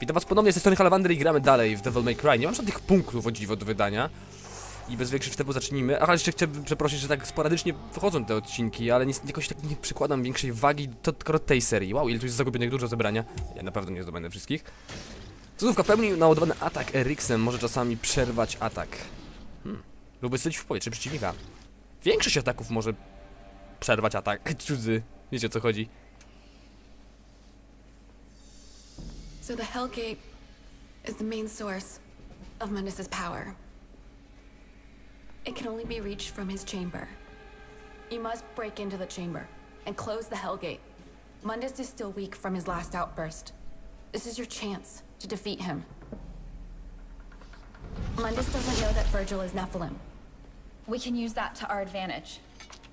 Witam was ponownie ze strony Halawander i gramy dalej w Devil May Cry. Nie mam żadnych punktów o dziwo do wydania. I bez większych wstępu zacznijmy. Aha, jeszcze chciałbym przeprosić, że tak sporadycznie wychodzą te odcinki, ale nic, jakoś tak nie przykładam większej wagi do tylko tej serii. Wow, ile tu jest zagubionych dużo zebrania. Ja naprawdę nie zdobędę wszystkich. Cudówka pełni naładowany atak Eriksem może czasami przerwać atak. Hmm. Lub wysylić w powietrze przeciwnika. Większość ataków może przerwać atak cudzy. Wiecie o co chodzi. So the Hellgate is the main source of Mundus's power. It can only be reached from his chamber. You must break into the chamber and close the Hellgate. Mundus is still weak from his last outburst. This is your chance to defeat him. Mundus doesn't know that Virgil is Nephilim. We can use that to our advantage.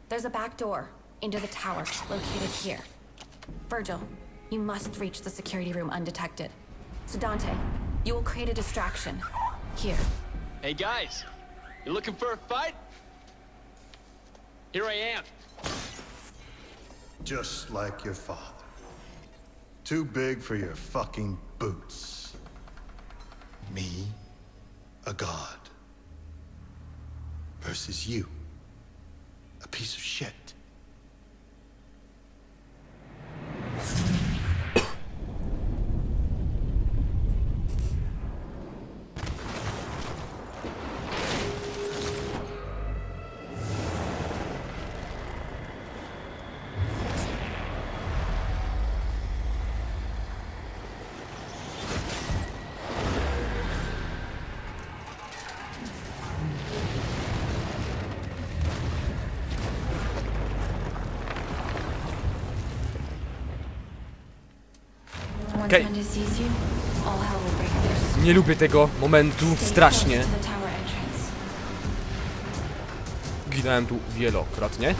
There's a back door into the tower located here. Virgil, you must reach the security room undetected. So Dante, you will create a distraction. Here. Hey guys, you looking for a fight? Here I am. Just like your father. Too big for your fucking boots. Me, a god. Versus you, a piece of shit. Loose. Nie lubię tego momentu strasznie. Ginąłem tu wielokrotnie.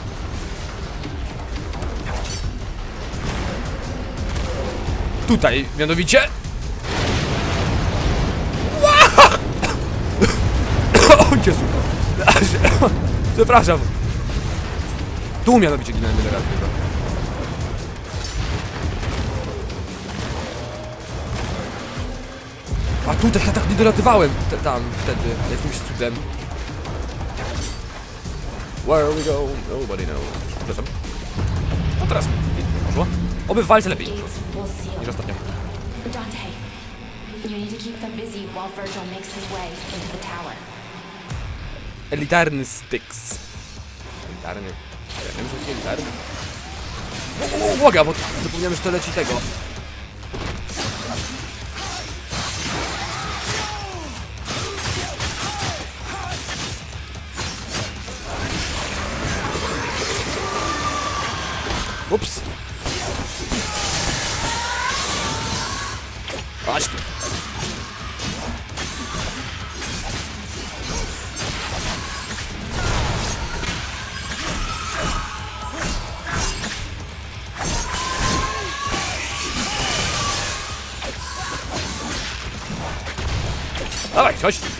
Tutaj, mianowicie... O Jezu! Przepraszam. Tu mianowicie ginąłem wiele razy tutaj ja tak nie dolatywałem te, tam wtedy, jakimś cudem. Where we go? Nobody knows. Przepraszam. No teraz poszło. Oby w walce lepiej seal. niż ostatnio. Dante, you need to keep them busy while Virgil makes his way into the tower. Elitarny Styx. Elitarny. Ja wiem, że elitarny. O, o, Uwaga, bo zapomniałem, że to leci tego. Ups. Chodź tu. Dawaj, chodź. Okej.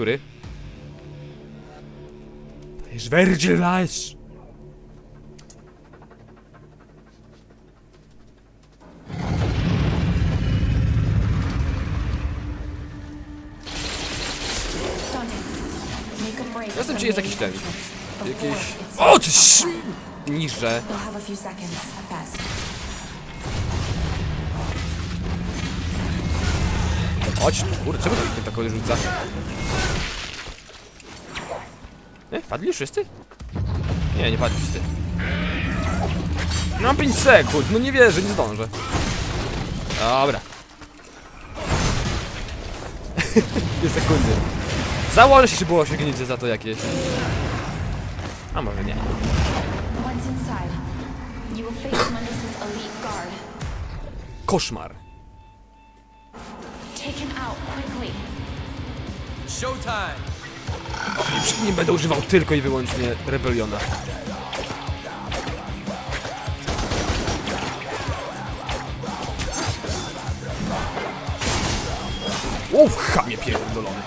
Break. Jestem, from gdzie jest jakiś ten. Jakieś... O, ty sz... Best. Chodź, kurde, czemu to tak rzuca? Nie? Padli już wszyscy? Nie, nie padli wszyscy. Mam 5 sekund, no nie wierzę, nie zdążę. Dobra. Dwie sekundy. Założę się, że było osiągnięcie za to jakieś. A może nie. Once inside, you will face Mundus's elite guard. Koszmar. Take him out quickly. Showtime! I przy nim będę używał tylko i wyłącznie Rebeliona. Uff, chamie pierdolony.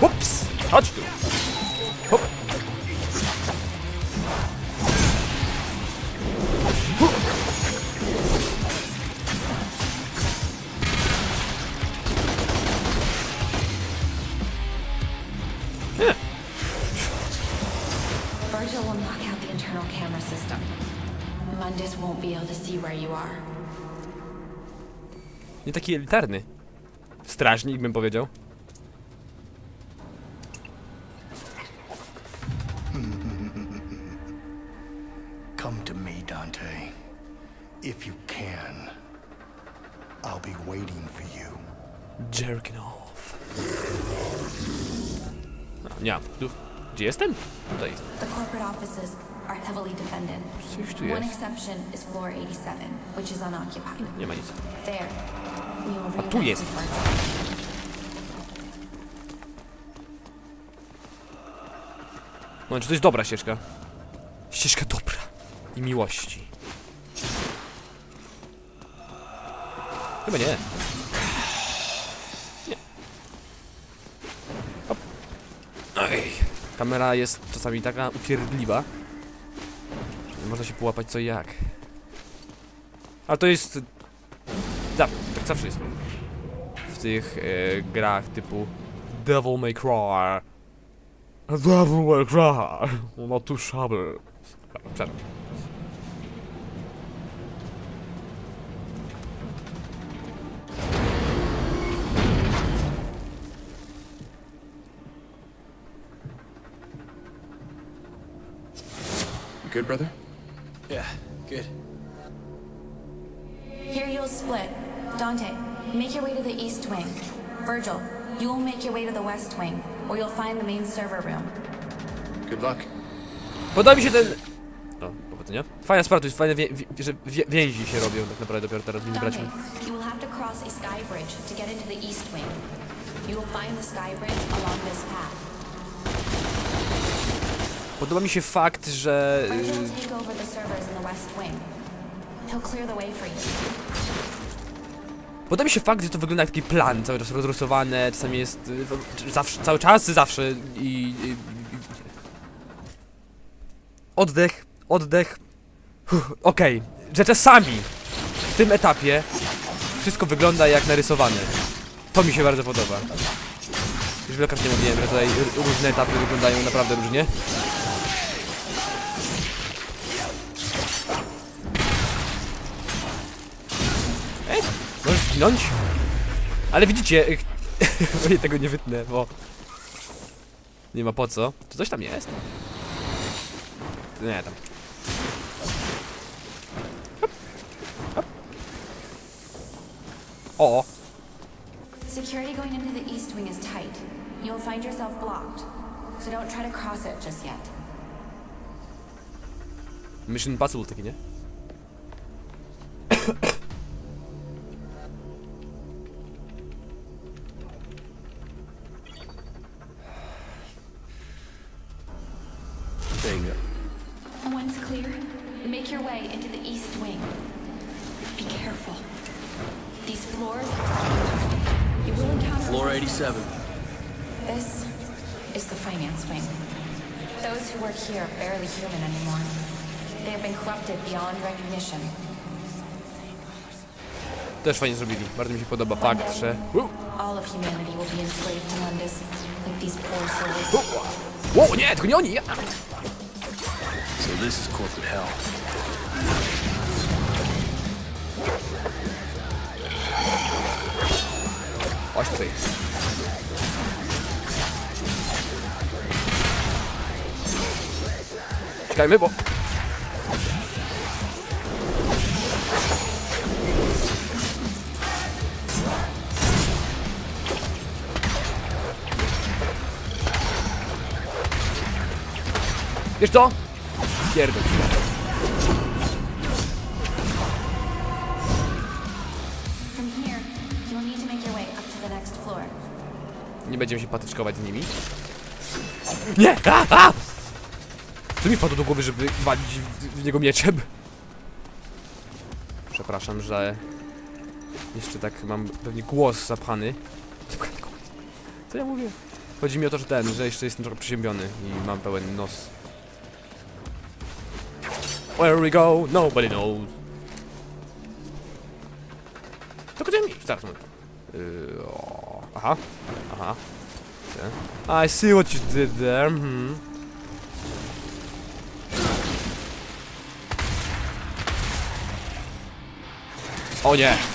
Ups, chodź tu. Internal camera system. Mundus won't be able to see where you are. Nie taki elitarny. Strażnik bym powiedział. Come to me, Dante. If you can. I'll be waiting for you. Jerking off. A, nie mam punktów. Gdzie jestem? Tutaj. The corporate offices are heavily defended. Coś tu One jest. exception is floor 87, which is unoccupied. Nie ma nic. There. Will A tu jest. Virgil. No, czy to jest dobra ścieżka? Ścieżka dobra. I miłości. Chyba nie. Nie. Hop. Ej. Kamera jest czasami taka upierdliwa. Można się połapać co i jak. A to jest... Za, tak zawsze jest. W tych e, grach typu Devil May Cry. Devil May Cry. No tu szabel. Przepraszam. Good, brother? Yeah, good. Here you'll split. Dante, make your way to the east wing. Virgil, you will make your way to the west wing, where you'll find the main server room. Good luck. Podoba mi się ten... O, powodzenia. Fajna sprawa, to jest fajne, wie, wie, że wie, więzi się robią tak naprawdę dopiero teraz między Dante, braćmi. you will have to cross a sky bridge to get into the east wing. You will find the sky bridge along this path. Podoba mi się fakt, że... Y. Podoba mi się fakt, że to wygląda jak taki plan, cały czas rozrysowane, czasami jest... y, Zawsze, cały czas, zawsze i... i, i oddech, oddech. Okej, że czasami w tym etapie wszystko wygląda jak narysowane. To mi się bardzo podoba. Już wielokrotnie mówiłem, że tutaj różne etapy wyglądają naprawdę różnie. Zginąć? Ale widzicie, nie tego nie wytnę, bo nie ma po co. Czy coś tam jest? Nie, tam. Hop, hop. O, Security going into the east wing is tight. You'll find yourself blocked, so don't try to cross it just yet. Mission Impossible taki, nie? Make your way into the east wing. Be careful. These floors, you will encounter. Floor 87. This is the finance wing. Those who work here are barely human anymore. They have been corrupted beyond recognition. Też fajnie zrobili. Bardzo mi się podoba fakt, że... U, All of humanity will be enslaved to Mundus, like these poor souls. Wow, nie, tylko nie oni! So this is corporate hell. Chodź tutaj. Czekajmy, bo... Wiesz co? Pierdol. Nie będziemy się patyczkować z nimi. Nie! A! A! Co mi wpadło do głowy, żeby walić w, w niego mieczem? Przepraszam, że jeszcze tak mam pewnie głos zapchany. Co ja mówię? Chodzi mi o to, że ten, że jeszcze jestem trochę przeziębiony i mam pełen nos. Where we go? Nobody knows. To gdzie mi? Moment. Yy, o, aha, aha. Okay. I see what you did there. Hmm. O nie!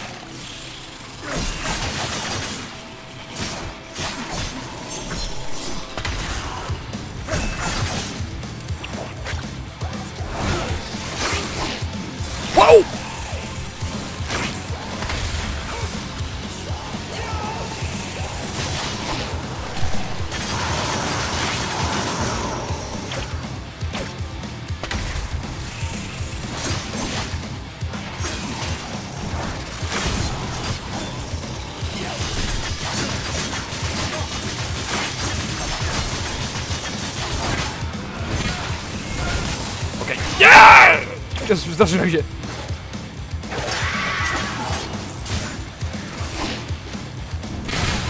Nie! Jezu, zdarzyłem się.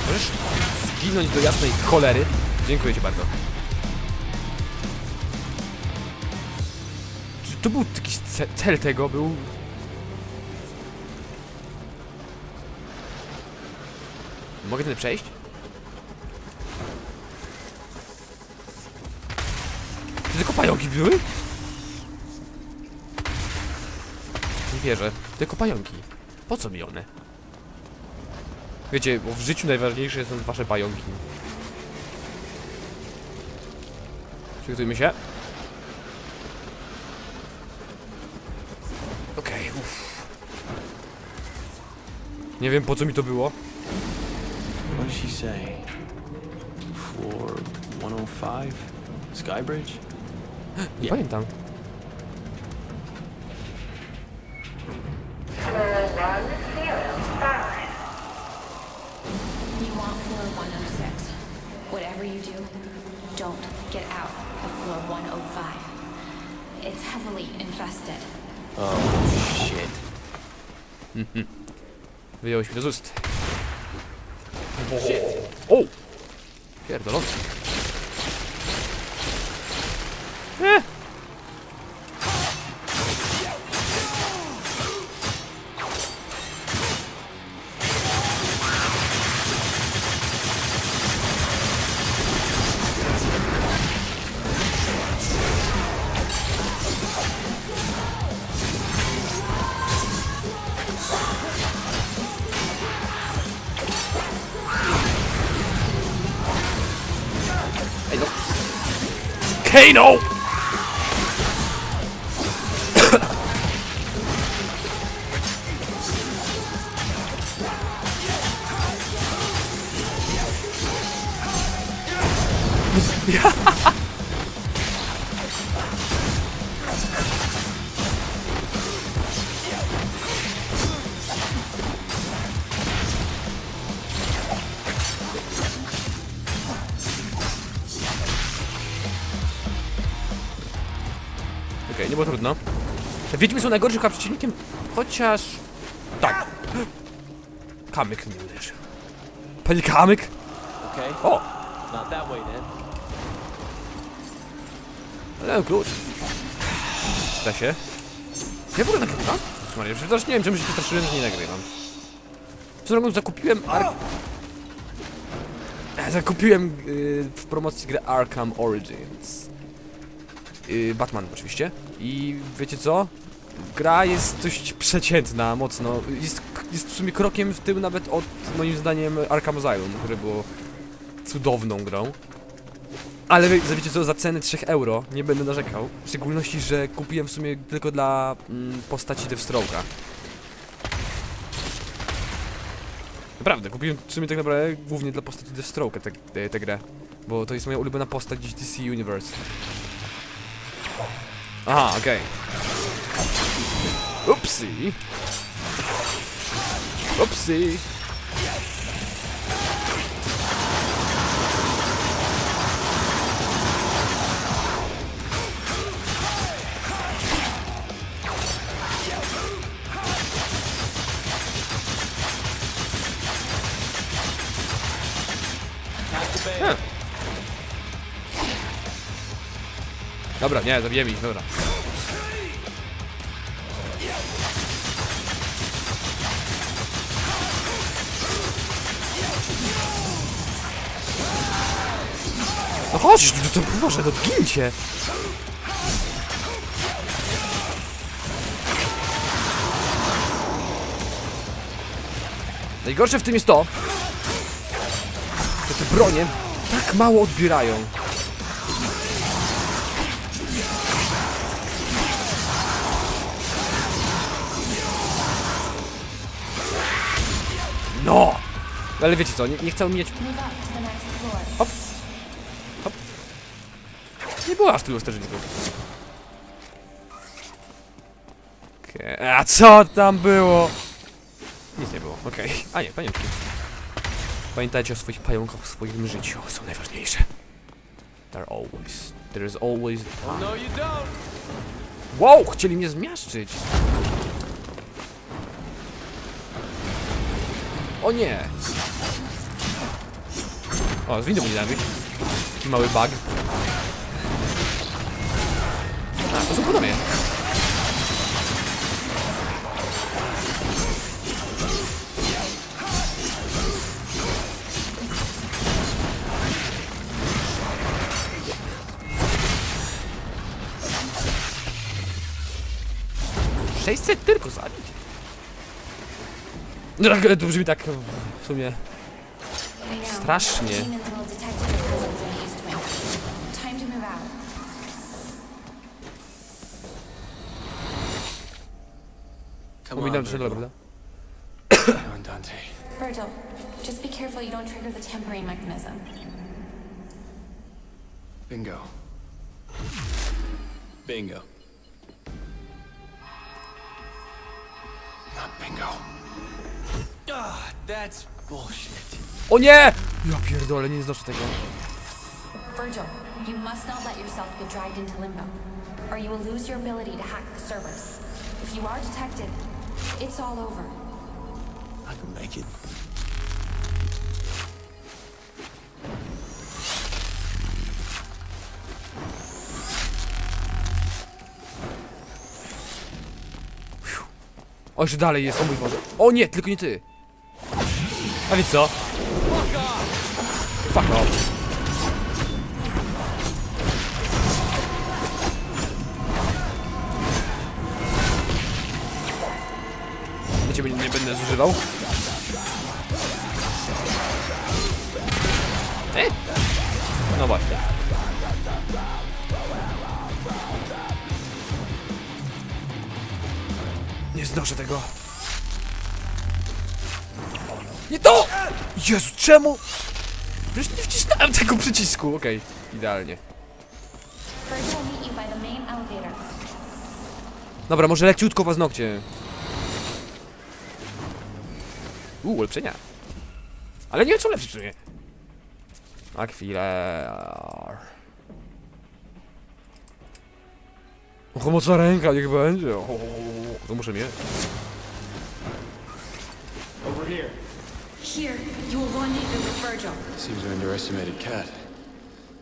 Możesz zginąć do jasnej cholery? Dziękuję ci bardzo. Czy to był jakiś ce cel tego? Był... Mogę tędy przejść? Czy tylko pająki były? Nie wierzę. Tylko pająki. Po co mi one? Wiecie, bo w życiu najważniejsze są wasze pająki. Przygotujmy się. Okej, uff. Nie wiem po co mi to było. What did she say? Floor 105? Skybridge? Nie pamiętam. Heavily infested. Oh, shit. Wyjąłeś mi to z ust. O! Pierdolony. volcano! Okej, nie było trudno. Wiedźmy są najgorszym chyba przeciwnikiem, chociaż... Tak. Kamyk mnie uderzył. Panie Kamyk? Okay, O! not that way then. Ale klucz. Da się. Ja w ogóle nagrywam? Maria, przecież nie wiem, czemu się przestraszyłem, że nie nagrywam. Drogą zakupiłem. E, Zakupiłem y, w promocji grę Arkham Origins. Y, Batman oczywiście. I wiecie co? Gra jest dość przeciętna, mocno. Jest, jest w sumie krokiem w tył nawet od, moim zdaniem, Arkham Asylum, które było cudowną grą. Ale wie- wiecie co, za cenę 3 euro nie będę narzekał. W szczególności, że kupiłem w sumie tylko dla mm, postaci Deathstroke'a. Naprawdę, kupiłem w sumie tak naprawdę głównie dla postaci Deathstroke'a tę grę. Bo to jest moja ulubiona postać DC Universe. Aha, okej. Upsi. Upsi. Dobra, nie, zabijemy ich, dobra. No chodź, to, to może, to gincie. Najgorsze w tym jest to, że te bronie tak mało odbierają. No! Ale wiecie co, nie, nie chcę mieć... Next floor. Nie było aż tylu strażników. Okej, A co tam było? Nic nie było, okej. A nie, panienki. Pamiętajcie o swoich pająkach w swoim życiu, są najważniejsze. They're always... There's always... Oh, no, you don't. Wow, chcieli mnie zmiażdżyć. O nie. O, z windą nie zabić. Taki mały bug. A, to są podobnie. Sześćset tylko zabić. No tak, to brzmi tak w sumie strasznie. Trzy Virgil. dobra. Virgil, just be careful you don't trigger the tempering mechanism. Bingo. Bingo. O nie! Ja pierdolę, nie znoszę tego. Virgil, you must not let yourself get dragged into limbo, or you will lose your ability to hack the servers. If you are detected, it's all over. I can make it. O, jeszcze dalej jest, o mój Boże. O nie, tylko nie ty. A więc co? Fuck off. Na ciebie nie będę zużywał. E? No właśnie. Nie znoszę tego. Nie to! Jezu, czemu? Przecież nie wcisnąłem tego przycisku. Okej, idealnie. Main elevator. Dobra, może leciutko paznokcie. Uuu, ulepszenia. Ale nie wiem, co ulepszyć w sumie. A chwilę. Och, mocna ręka, niech będzie. O, to muszę mieć. Here, you will rendezvous with Virgil. Seems you underestimated Kat.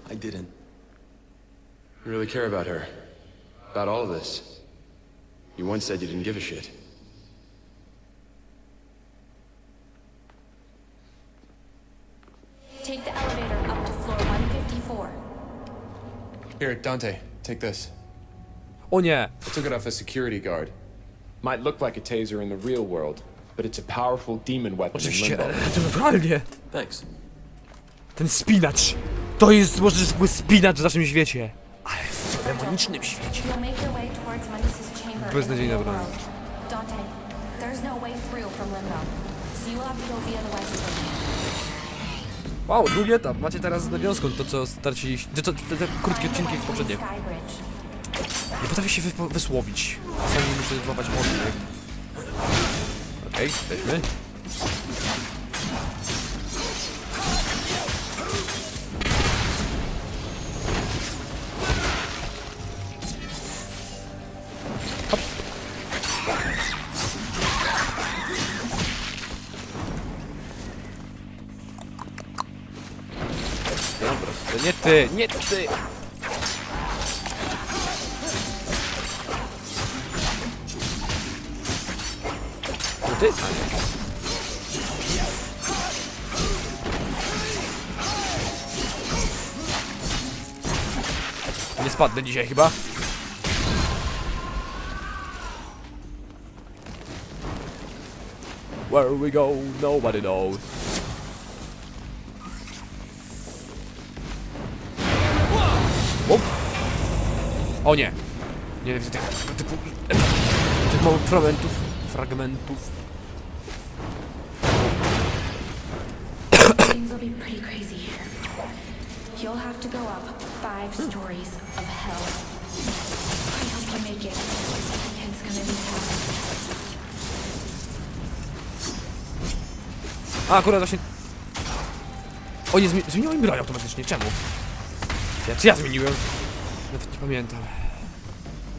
I didn't. You really care about her. About all of this. You once said you didn't give a shit. Take the elevator up to floor 154. Here, Dante, take this. Oh yeah, I took it off a security guard. Might look like a taser in the real world, but it's a powerful demon weapon in Oczywiście, limbo. ale to naturalnie. Thanks. Ten spinacz. To jest może zwykły spinacz w naszym świecie. Ale w demonicznym świecie. You'll make your way towards Mendez's chamber in the Beznadziejna real broń. world. Dante, there's no way through from Limbo, so you will have to go via the West Wing. Wow, drugi etap. Macie teraz nawiązką to, co straciliście. To, to, te, te krótkie Find the odcinki West Wing poprzednie. Skybridge. Nie potrafię się wypo- wysłowić. Czasami muszę złapać oddech. Okej, jesteśmy. Boże, nie ty, nie ty! Nie. Spadnę dzisiaj chyba. Where we go, nobody knows. O, nie! Nie widzę tych typu... tych małych fragmentów. Fragmentów. You'll have to go up five stories of hell. I hope you make it. It's gonna be tough. A, akurat właśnie... O nie, zmi zmieniło mi broń automatycznie, czemu? Ja, czy ja zmieniłem? Nawet nie pamiętam.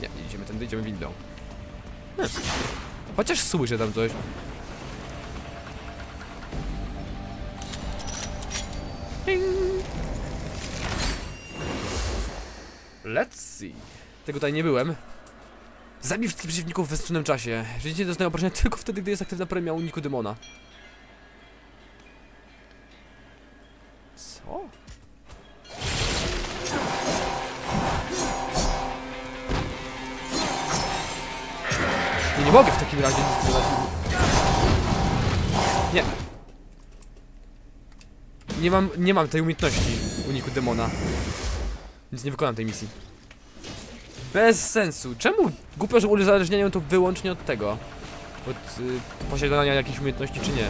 Nie, idziemy tędy, idziemy windą. Hm. Chociaż słyszę tam coś. Ding. Let's see. Tego tutaj nie byłem. Zabij wszystkich przeciwników w wyznaczonym czasie. Życie doznają obrażenia tylko wtedy, gdy jest aktywna premia uniku demona. Co? Nie, nie mogę w takim razie nic. Nie. Nie mam, nie mam tej umiejętności uniku demona. Więc nie wykonam tej misji. Bez sensu. Czemu głupio, że uzależniają to wyłącznie od tego? Od y, posiadania jakiejś umiejętności, czy nie?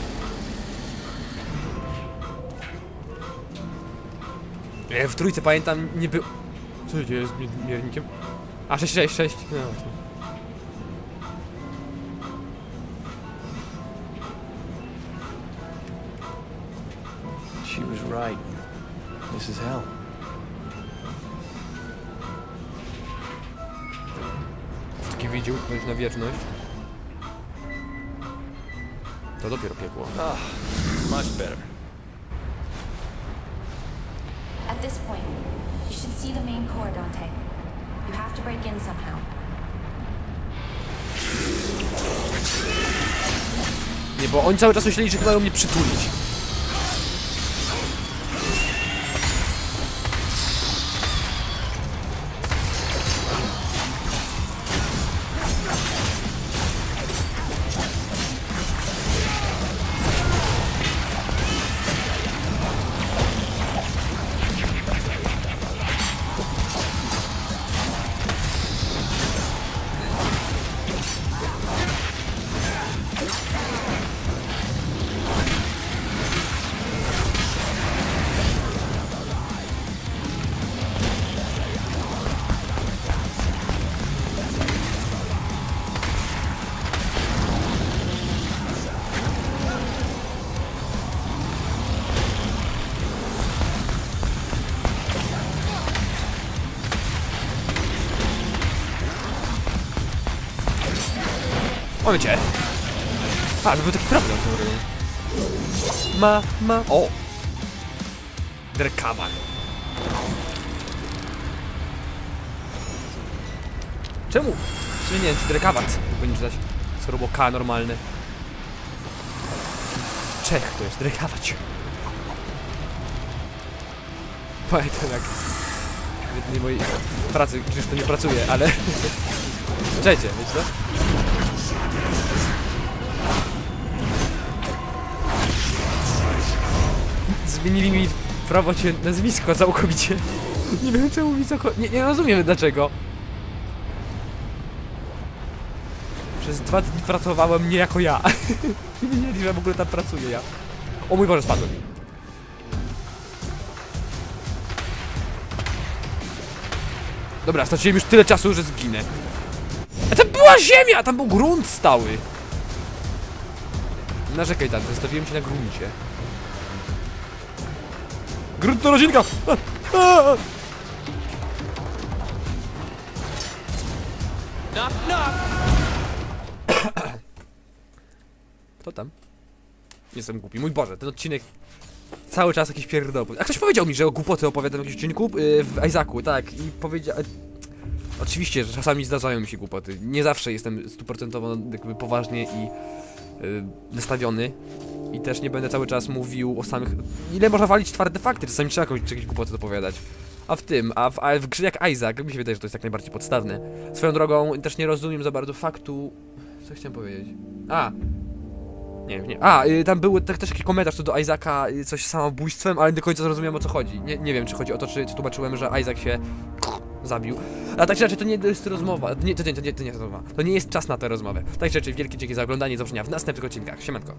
E, w trójce pamiętam nie był... Co się dzieje z mi- miernikiem? A, 6, 6, 6. No, to- She was right. This is hell. Taki widział, już na wieczność. To dopiero piekło. Much better. At this point, you should see the main core, Dante. You have to break in somehow. Nie, bo oni cały czas myśleli, że mają mnie przytulić. Mamy cię. A, to był taki problem robieniu. Ma, ma, o! Drekaman. Czemu? Czy nie, drekawat powinien czytać, skoro K normalne. Czech to jest drekawacz. Pamiętam jak w jednej mojej pracy, przecież to nie pracuje, ale... Czekajcie, wiecie co? Zmienili mi w robocie nazwisko całkowicie. Nie wiem czemu mi co Nie, nie rozumiem dlaczego. Przez dwa dni pracowałem nie jako ja. Nie wiedzieli, że w ogóle tam pracuję ja. O mój Boże, spadłem. Dobra, straciłem już tyle czasu, że zginę. A tam była ziemia! Tam był grunt stały! Narzekaj tam, zostawiłem się na gruncie. Grunt to rodzinka! Kto tam? Jestem głupi. Mój Boże, ten odcinek Cały czas jakiś pierdoły. A ktoś powiedział mi, że o głupoty opowiadam w jakimś odcinku yy, w Isaacu, tak, i powiedział... Oczywiście, że czasami zdarzają mi się głupoty. Nie zawsze jestem stuprocentowo jakby poważnie i yy, nastawiony. I też nie będę cały czas mówił o samych... Ile można walić twarde fakty? Czasami trzeba jakąś, jakieś głupoty opowiadać. A w tym, a w, a w grze jak Isaac, mi się wydaje, że to jest jak najbardziej podstawne. Swoją drogą też nie rozumiem za bardzo faktu... Co chciałem powiedzieć? A! Nie, nie. A, y, tam był tak, też jakiś komentarz co do Isaaca, y, coś z samobójstwem, ale nie do końca zrozumiałem o co chodzi. Nie, nie wiem, czy chodzi o to, czy, czy tłumaczyłem, że Isaac się zabił. A tak czy inaczej, to nie jest rozmowa. To nie, to nie, to nie, to nie jest rozmowa. To nie jest czas na tę rozmowę. Tak czy inaczej, wielkie dzięki za oglądanie. Zobaczenia w następnych odcinkach. Siemanko.